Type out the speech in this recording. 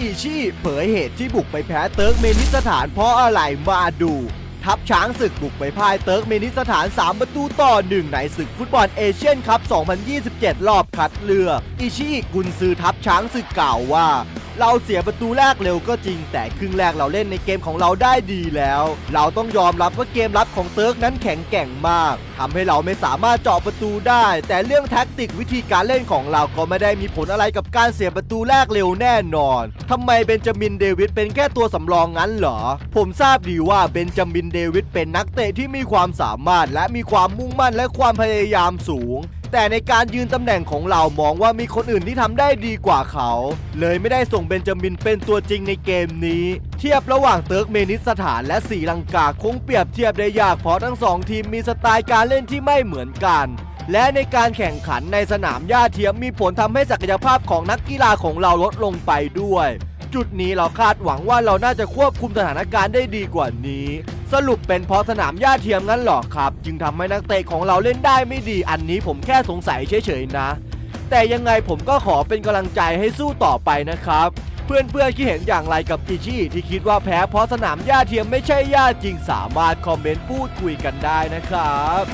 อิชิเผยเหตุที่บุกไปแพ้เติร์กเมนิสถานเพราะอะไรมาดู ทัพช้างศึกบุกไปพ่ายเติร์กเมนิสถาน 3 ประตูต่อหนึ่งในศึกฟุตบอลเอเชียนคัพ 2027 รอบคัดเลือก อิชิกุนซือทัพช้างศึกกล่าวว่า เราเสียประตูแรกเร็วก็จริง แต่ครึ่งแรกเราเล่นในเกมของเราได้ดีแล้ว เราต้องยอมรับว่าเกมรับของเติร์กนั้นแข็งแกร่งมากทำให้เราไม่สามารถเจาะประตูได้ แต่เรื่องแท็กติกวิธีการเล่นของเราก็ไม่ได้มีผลอะไรกับการเสียประตูแรกเร็วแน่นอนทำไมเบนจามินเดวิดเป็นแค่ตัวสำรองงั้นเหรอ ผมทราบดีว่าเบนจามินเดวิดเป็นนักเตะที่มีความสามารถและมีความมุ่งมั่นและความพยายามสูง แต่ในการยืนตำแหน่งของเรามองว่ามีคนอื่นที่ทำได้ดีกว่าเขา เลยไม่ได้ส่งเบนจามินเป็นตัวจริงในเกมนี้ เทียบระหว่างเติร์กเมนิสถานและสีลังกาคงเปรียบเทียบได้ยากเพราะทั้งสองทีมมีสไตล์การเล่นที่ไม่เหมือนกันและในการแข่งขันในสนามหญ้าเทียมมีผลทำให้ศักยภาพของนักกีฬาของเราลดลงไปด้วย จุดนี้เราคาดหวังว่าเราน่าจะควบคุมสถานการณ์ได้ดีกว่านี้ สรุปเป็นเพราะสนามหญ้าเทียมงั้นหรอครับ จึงทำให้นักเตะของเราเล่นได้ไม่ดีอันนี้ผมแค่สงสัยเฉยๆนะ แต่ยังไงผมก็ขอเป็นกำลังใจให้สู้ต่อไปนะครับ เพื่อนๆคิดเห็นอย่างไรกับอิชิที่คิดว่าแพ้เพราะสนามหญ้าเทียมไม่ใช่หญ้าจริงสามารถคอมเมนต์พูดคุยกันได้นะครับ